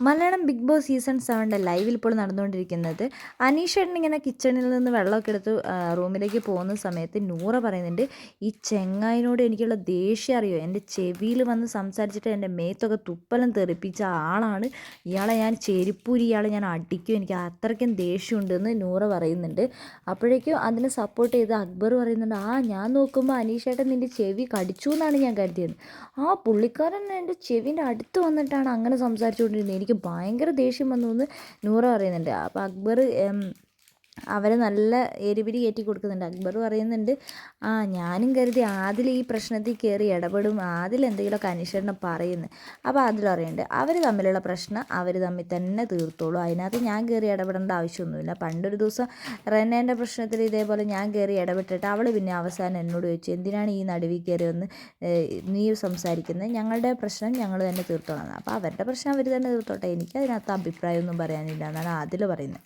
Malayalam Big Boss season സെവന്റെ ലൈവിൽ ഇപ്പോൾ നടന്നുകൊണ്ടിരിക്കുന്നത്. അനീഷേട്ടൻ ഇങ്ങനെ കിച്ചണിൽ നിന്ന് വെള്ളമൊക്കെ എടുത്ത് റൂമിലേക്ക് പോകുന്ന സമയത്ത് നൂറ പറയുന്നുണ്ട് ഈ ചെങ്ങായിനോട് എനിക്കുള്ള ദേഷ്യം അറിയോ? എന്റെ ചെവിയിൽ വന്ന് സംസാരിച്ചിട്ട് എന്റെ മേത്തൊക്കെ തുപ്പലം തെറിപ്പിച്ച ആളാണ്. ഇയാളെ ഞാൻ ചെരിപ്പൂരി ഇയാളെ ഞാൻ അടിക്കും. എനിക്ക് അത്രയ്ക്കും ദേഷ്യമുണ്ടെന്ന് നൂറ പറയുന്നുണ്ട്. അപ്പോഴേക്കും അതിനെ സപ്പോർട്ട് ചെയ്ത് അക്ബർ പറയുന്നുണ്ട് ആ ഞാൻ നോക്കുമ്പോൾ അനീഷേട്ടൻ നിന്റെ ചെവി കടിച്ചു എന്നാണ് ഞാൻ കരുതിയത്. ആ പുള്ളിക്കാരൻ എന്റെ ചെവിന്റെ അടുത്ത് വന്നിട്ടാണ് അങ്ങനെ സംസാരിച്ചുകൊണ്ടിരുന്നത്. എനിക്ക് ഭയങ്കര ദേഷ്യം വന്നു എന്ന് നൂറ പറയുന്നുണ്ട്. അപ്പോൾ അക്ബർ അവരെ നല്ല എരിപിരി കയറ്റി കൊടുക്കുന്നുണ്ട്. അക്ബർ പറയുന്നുണ്ട് ആ ഞാനും കരുതി ആദിൽ ഈ പ്രശ്നത്തിൽ കയറി ഇടപെടും. ആദിൽ എന്തെങ്കിലുമൊക്കെ അനീഷേട്ടനെ പറയുന്നു. അപ്പോൾ അതിൽ പറയുന്നുണ്ട് അവർ തമ്മിലുള്ള പ്രശ്നം അവർ തമ്മിൽ തന്നെ തീർത്തോളൂ. അതിനകത്ത് ഞാൻ കയറി ഇടപെടേണ്ട ആവശ്യമൊന്നുമില്ല. പണ്ടൊരു ദിവസം റെനേന്റെ പ്രശ്നത്തിൽ ഇതേപോലെ ഞാൻ കയറി ഇടപെട്ടിട്ട് അവൾ പിന്നെ അവസാനം എന്നോട് ചോദിച്ചു എന്തിനാണ് ഈ നടുവിൽ കയറി വന്ന് നീ സംസാരിക്കുന്നത്? ഞങ്ങളുടെ പ്രശ്നം ഞങ്ങൾ തന്നെ തീർത്തോളാം. അപ്പോൾ അവരുടെ പ്രശ്നം അവർ തന്നെ തീർത്തോട്ടെ. എനിക്ക് അതിനകത്ത് അഭിപ്രായമൊന്നും പറയാനില്ല എന്നാണ് അതിൽ പറയുന്നത്.